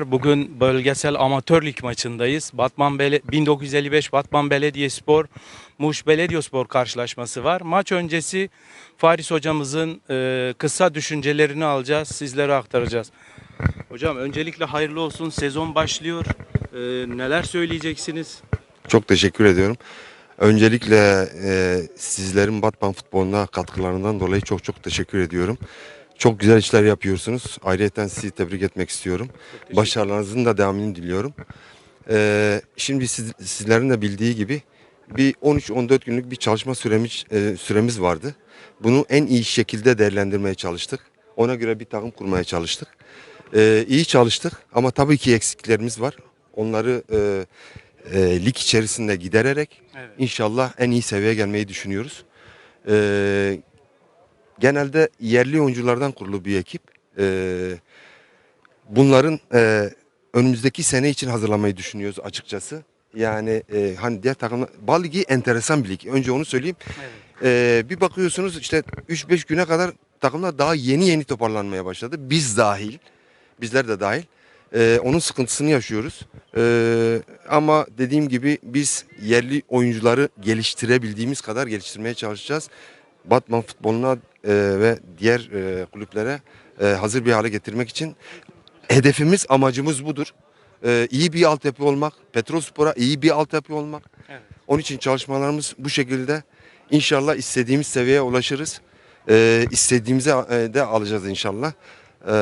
Bugün bölgesel amatör maçındayız. Batman Bele 1955 Batman Belediyespor Muş Belediyespor karşılaşması var. Maç öncesi Faris hocamızın e, kısa düşüncelerini alacağız, sizlere aktaracağız. Hocam öncelikle hayırlı olsun. Sezon başlıyor. E, neler söyleyeceksiniz? Çok teşekkür ediyorum. Öncelikle e, sizlerin Batman futboluna katkılarından dolayı çok çok teşekkür ediyorum. Çok güzel işler yapıyorsunuz. Ayrıca sizi tebrik etmek istiyorum. Başarılarınızın da devamını diliyorum. E, şimdi siz, sizlerin de bildiği gibi bir 13-14 günlük bir çalışma süremiz, e, süremiz vardı. Bunu en iyi şekilde değerlendirmeye çalıştık. Ona göre bir takım kurmaya çalıştık. E, iyi çalıştık ama tabii ki eksiklerimiz var. Onları e, e, lig içerisinde gidererek Evet. inşallah en iyi seviyeye gelmeyi düşünüyoruz. E, genelde yerli oyunculardan kurulu bir ekip. E, bunların e, önümüzdeki sene için hazırlamayı düşünüyoruz açıkçası. Yani e, hani diğer takımlar, Bal Ligi enteresan bir lig. Önce onu söyleyeyim. Evet. E, bir bakıyorsunuz işte 3-5 güne kadar takımlar daha yeni yeni toparlanmaya başladı. Biz dahil, bizler de dahil. E, onun sıkıntısını yaşıyoruz. E, ama dediğim gibi biz yerli oyuncuları geliştirebildiğimiz kadar geliştirmeye çalışacağız. Batman futboluna e, ve diğer e, kulüplere e, hazır bir hale getirmek için hedefimiz, amacımız budur. E, iyi bir altyapı olmak, Petrolspor'a iyi bir altyapı olmak. Evet. Onun için çalışmalarımız bu şekilde. İnşallah istediğimiz seviyeye ulaşırız. E, istediğimize de alacağız inşallah. E,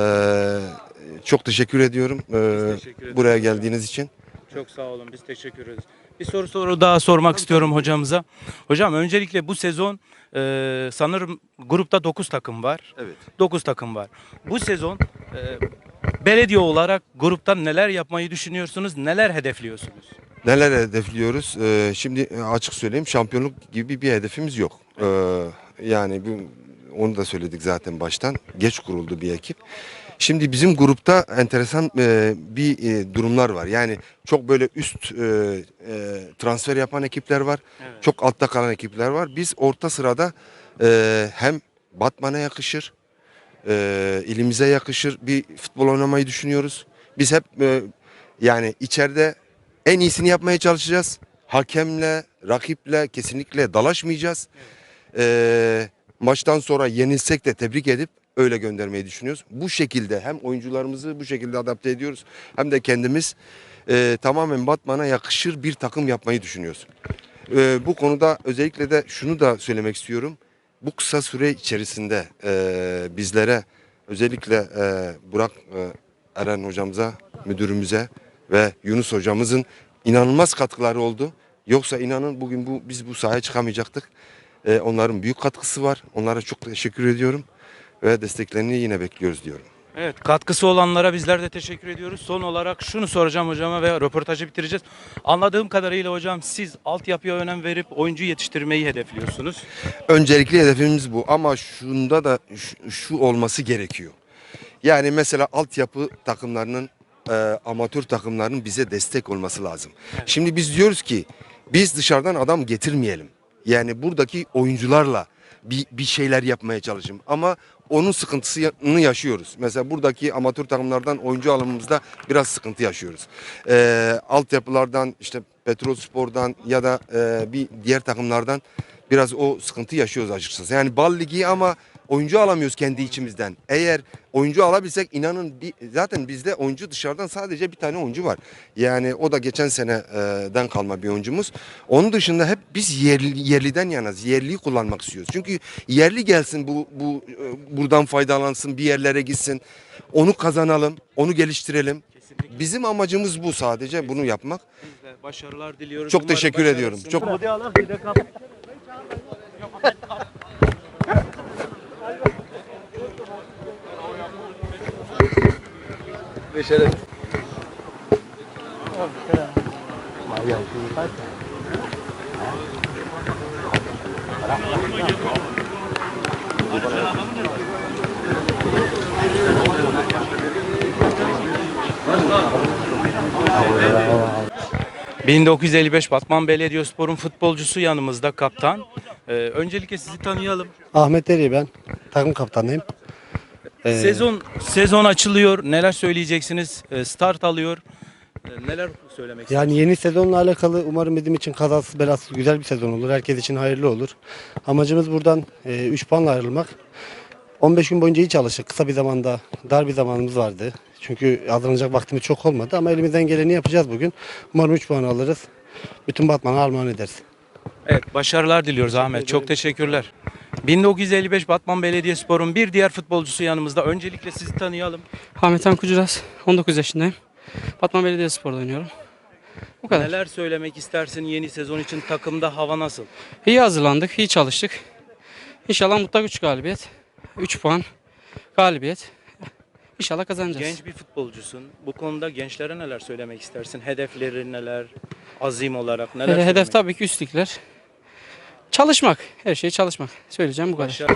çok teşekkür ediyorum e, teşekkür buraya geldiğiniz için. Çok sağ olun. Biz teşekkür ederiz. Bir soru soru daha sormak istiyorum hocamıza. Hocam öncelikle bu sezon e, sanırım grupta 9 takım var. Evet. 9 takım var. Bu sezon e, belediye olarak gruptan neler yapmayı düşünüyorsunuz? Neler hedefliyorsunuz? Neler hedefliyoruz? Ee, şimdi açık söyleyeyim şampiyonluk gibi bir hedefimiz yok. Ee, yani bu, onu da söyledik zaten baştan. Geç kuruldu bir ekip. Şimdi bizim grupta enteresan e, bir e, durumlar var. Yani çok böyle üst e, e, transfer yapan ekipler var. Evet. Çok altta kalan ekipler var. Biz orta sırada e, hem Batman'a yakışır, e, ilimize yakışır bir futbol oynamayı düşünüyoruz. Biz hep e, yani içeride en iyisini yapmaya çalışacağız. Hakemle, rakiple kesinlikle dalaşmayacağız. E, maçtan sonra yenilsek de tebrik edip öyle göndermeyi düşünüyoruz. Bu şekilde hem oyuncularımızı bu şekilde adapte ediyoruz hem de kendimiz e, tamamen Batman'a yakışır bir takım yapmayı düşünüyoruz. E, bu konuda özellikle de şunu da söylemek istiyorum. Bu kısa süre içerisinde e, bizlere özellikle e, Burak e, Eren hocamıza, müdürümüze ve Yunus hocamızın inanılmaz katkıları oldu. Yoksa inanın bugün bu biz bu sahaya çıkamayacaktık. E, onların büyük katkısı var. Onlara çok teşekkür ediyorum ve desteklerini yine bekliyoruz diyorum. Evet, katkısı olanlara bizler de teşekkür ediyoruz. Son olarak şunu soracağım hocama ve röportajı bitireceğiz. Anladığım kadarıyla hocam siz altyapıya önem verip oyuncu yetiştirmeyi hedefliyorsunuz. Öncelikli hedefimiz bu ama şunda da şu, şu olması gerekiyor. Yani mesela altyapı takımlarının e, amatör takımlarının bize destek olması lazım. Şimdi biz diyoruz ki biz dışarıdan adam getirmeyelim. Yani buradaki oyuncularla bir, bir şeyler yapmaya çalışın. Ama onun sıkıntısını yaşıyoruz. Mesela buradaki amatör takımlardan oyuncu alımımızda biraz sıkıntı yaşıyoruz. Ee, altyapılardan işte Petrol Spor'dan ya da e, bir diğer takımlardan biraz o sıkıntı yaşıyoruz açıkçası. Yani bal ligi ama oyuncu alamıyoruz kendi içimizden. Eğer oyuncu alabilsek inanın bir, zaten bizde oyuncu dışarıdan sadece bir tane oyuncu var. Yani o da geçen seneden kalma bir oyuncumuz. Onun dışında hep biz yerli, yerliden yanaz. Yerliyi kullanmak istiyoruz. Çünkü yerli gelsin bu, bu buradan faydalansın bir yerlere gitsin. Onu kazanalım, onu geliştirelim. Kesinlikle. Bizim amacımız bu sadece bunu yapmak. Biz de başarılar diliyoruz. Çok Umarım teşekkür ediyorum. başarırsınız. Ee, 1955 Batman Belediyespor'un futbolcusu yanımızda kaptan. Ee, öncelikle sizi tanıyalım. Ahmet Eri ben. Takım kaptanıyım. Ee, Sezon sezon açılıyor. Neler söyleyeceksiniz? E, Start alıyor. E, Neler söylemek Yani yeni sezonla alakalı umarım bizim için kazasız belasız güzel bir sezon olur. Herkes için hayırlı olur. Amacımız buradan 3 puanla ayrılmak. 15 gün boyunca iyi çalıştık. Kısa bir zamanda dar bir zamanımız vardı. Çünkü hazırlanacak vaktimiz çok olmadı ama elimizden geleni yapacağız bugün. Umarım 3 puan alırız. Bütün Batman'a armağan ederiz. Evet, başarılar diliyoruz Ahmet. Çok teşekkürler. 1955 Batman Belediyespor'un bir diğer futbolcusu yanımızda. Öncelikle sizi tanıyalım. Ahmet Han Kucuraz, 19 yaşındayım. Batman Belediyespor'da oynuyorum. Bu kadar. Neler söylemek istersin yeni sezon için takımda hava nasıl? İyi hazırlandık, iyi çalıştık. İnşallah mutlak 3 galibiyet. 3 puan galibiyet. İnşallah kazanacağız. Genç bir futbolcusun. Bu konuda gençlere neler söylemek istersin? Hedefleri neler? Azim olarak neler? Söylemek- hedef tabii ki üstlikler. Çalışmak. Her şey çalışmak. Söyleyeceğim bu kadar. Başarı-